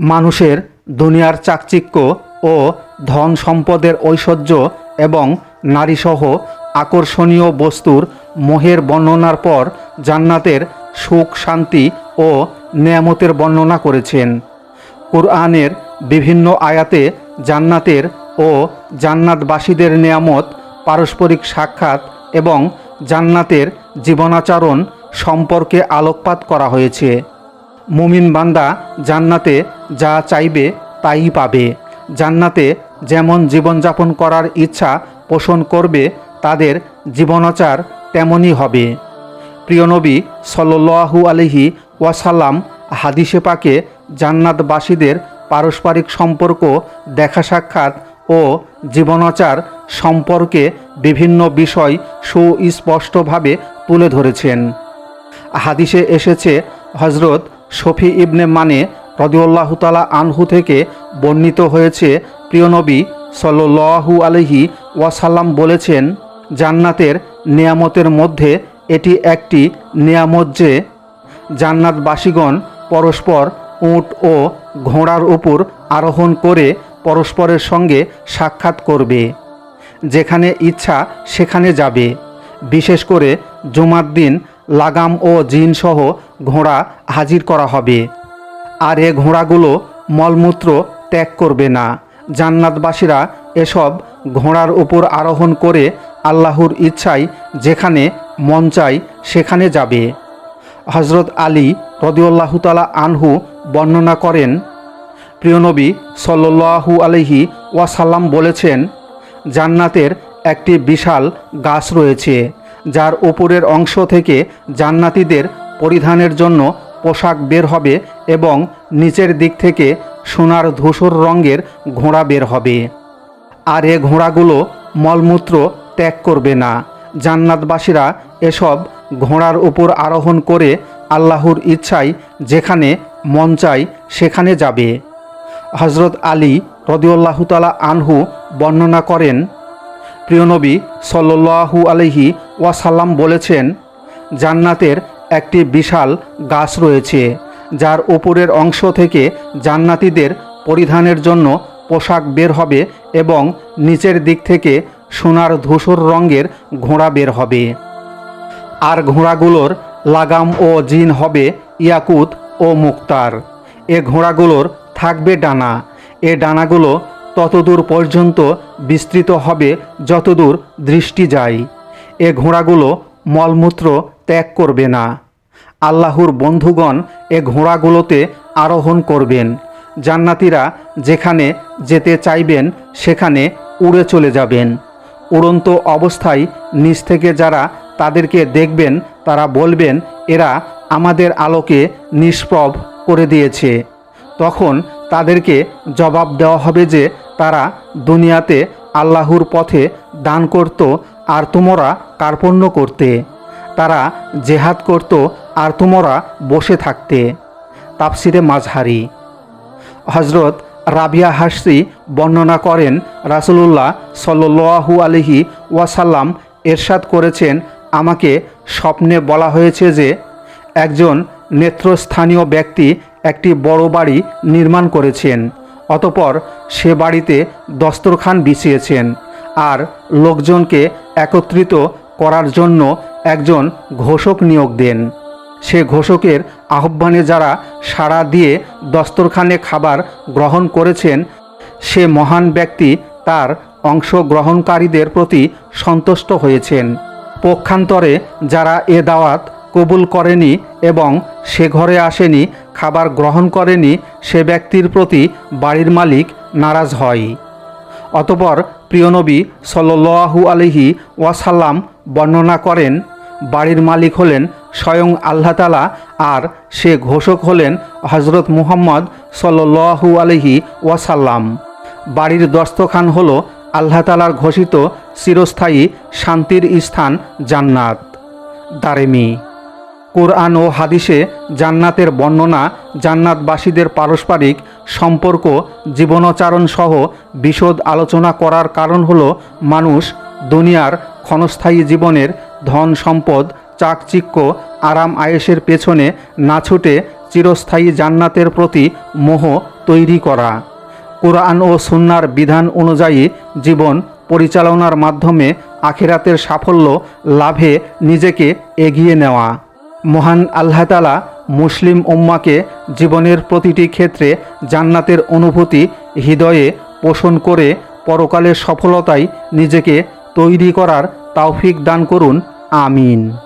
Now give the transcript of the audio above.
মানুষের দুনিয়ার চাকচিক্য ও ধন সম্পদের ঐশ্বর্য এবং নারীসহ আকর্ষণীয় বস্তুর মোহের বর্ণনার পর জান্নাতের সুখ, শান্তি ও নেয়ামতের বর্ণনা করেছেন। কুরআনের বিভিন্ন আয়াতে জান্নাতের ও জান্নাতবাসীদের নেয়ামত, পারস্পরিক সাক্ষাৎ এবং জান্নাতের জীবনাচরণ সম্পর্কে আলোকপাত করা হয়েছে। মুমিন বান্দা জান্নাতে যা চাইবে তাই পাবে। জান্নাতে যেমন জীবনযাপন করার ইচ্ছা পোষণ করবে, তাদের জীবনাচার তেমনই হবে। প্রিয় নবী সল্লু আলহি ওয়াসাল্লাম হাদিসে পাকে জান্নাতবাসীদের পারস্পরিক সম্পর্ক, দেখা সাক্ষাৎ ও জীবনাচার সম্পর্কে বিভিন্ন বিষয় সুস্পষ্টভাবে তুলে ধরেছেন। হাদিসে এসেছে হজরত শফি ইবনে মানে রদিউল্লাহ তালা আনহু থেকে বর্ণিত হয়েছে, প্রিয় নবী সল্লু আলহি ওয়াসাল্লাম বলেছেন, জান্নাতের নিয়ামতের মধ্যে এটি একটি নিয়ামত যে জান্নাতবাসীগণ পরস্পর উট ও ঘোড়ার উপর আরোহণ করে পরস্পরের সঙ্গে সাক্ষাৎ করবে, যেখানে ইচ্ছা সেখানে যাবে। বিশেষ করে জুমার দিন, লাগাম ও জিনসহ ঘোড়া হাজির করা হবে। আর এ ঘোড়াগুলো মলমূত্র ত্যাগ করবে না। জান্নাতবাসীরা এসব ঘোড়ার উপর আরোহণ করে আল্লাহর ইচ্ছায় যেখানে মন চায় সেখানে যাবে। হজরত আলী রদিউল্লাহ তালা আনহু বর্ণনা করেন প্রিয়নবী সল্লু আলহি ওয়াসাল্লাম বলেছেন, জান্নাতের একটি বিশাল গাছ রয়েছে, যার উপরের অংশ থেকে জান্নাতীদের পরিধানের জন্য পোশাক বের হবে এবং নিচের দিক থেকে সোনার ধূসর রঙের ঘোড়া বের হবে। আর এ ঘোড়াগুলো মলমূত্র ত্যাগ করবে না। জান্নাতবাসীরা এসব ঘোড়ার উপর আরোহণ করে আল্লাহর ইচ্ছায় যেখানে মন চায় সেখানে যাবে। হজরত আলী রদিউল্লাহ তালা আনহু বর্ণনা করেন প্রিয়নবী সল্লু আলহি ওয়াসাল্লাম বলেছেন, জান্নাতের একটি বিশাল গাছ রয়েছে, যার উপরের অংশ থেকে জান্নাতিদের পরিধানের জন্য পোশাক বের হবে এবং নিচের দিক থেকে সোনার ধূসর রঙের ঘোড়া বের হবে। আর ঘোড়াগুলোর লাগাম ও জিন হবে ইয়াকুত ও মুক্তার। এ ঘোড়াগুলোর থাকবে ডানা। এ ডানাগুলো ততদূর পর্যন্ত বিস্তৃত হবে যতদূর দৃষ্টি যায়। এ ঘোড়াগুলো মলমূত্র ত্যাগ করবে না। আল্লাহর বন্ধুগণ এ ঘোড়াগুলোতে আরোহণ করবেন। জান্নাতিরা যেখানে যেতে চাইবেন, সেখানে উড়ে চলে যাবেন। উড়ন্ত অবস্থায় নিচ থেকে যারা তাদেরকে দেখবেন, তারা বলবেন, এরা আমাদের আলোকে নিষ্প্রভ করে দিয়েছে। তখন তাদেরকে জবাব দেওয়া হবে যে, তারা দুনিয়াতে আল্লাহর পথে দান করত, আর তোমরা কার্পণ্য করতে। তারা জেহাদ করত আর তোমরা বসে থাকতে। তাফসিরে মাঝহারি হজরত রাবিয়া হাসি বর্ণনা করেন, রাসুলুল্লাহ সল্লু আলহি ওয়াসাল্লাম এরশাদ করেছেন, আমাকে স্বপ্নে বলা হয়েছে যে, একজন নেত্রস্থানীয় ব্যক্তি একটি বড় বাড়ি নির্মাণ করেছেন, অতপর সে বাড়িতে দস্তরখান বিছিয়েছেন, আর লোকজনকে একত্রিত করার জন্য একজন ঘোষক নিয়োগ দেন। সে ঘোষকের আহ্বানে যারা সাড়া দিয়ে দস্তরখানে খাবার গ্রহণ করেছেন, সে মহান ব্যক্তি তার অংশগ্রহণকারীদের প্রতি সন্তুষ্ট হয়েছেন। পক্ষান্তরে যারা এ দাওয়াত কবুল করেনি এবং সে ঘরে আসেনি, খাবার গ্রহণ করেনি, সে ব্যক্তির প্রতি বাড়ির মালিক নারাজ হয়। অতপর প্রিয়নবী সল্লু আলহি ওয়াসাল্লাম বর্ণনা করেন, বাড়ির মালিক হলেন স্বয়ং আল্লাহ তালা আর সে ঘোষক হলেন হজরত মুহাম্মদ সল্লু আলহি ওয়াসাল্লাম। বাড়ির দস্তখান হল আল্লাহ তালার ঘোষিত চিরস্থায়ী শান্তির স্থান জান্নাত। দারেমি কোরআন ও হাদিসে জান্নাতের বর্ণনা, জান্নাতবাসীদের পারস্পরিক সম্পর্ক জীবনাচরণ সহ বিশদ আলোচনা করার কারণ হলো মানুষ দুনিয়ার ক্ষণস্থায়ী জীবনের ধন সম্পদ, চাকচিক্য, আরাম আয়েসের পেছনে না ছুটে চিরস্থায়ী জান্নাতের প্রতি মোহ তৈরি করা। কোরআন ও সুন্নার বিধান অনুযায়ী জীবন পরিচালনার মাধ্যমে আখেরাতের সাফল্য লাভে নিজেকে এগিয়ে নেওয়া। মহান আল্লাহ তালা মুসলিম উম্মাকে জীবনের প্রতিটি ক্ষেত্রে জান্নাতের অনুভূতি, হৃদয়ে পোষণ করে পরকালের সফলতায় নিজেকে তৈরি করার তাওফিক দান করুন। আমিন।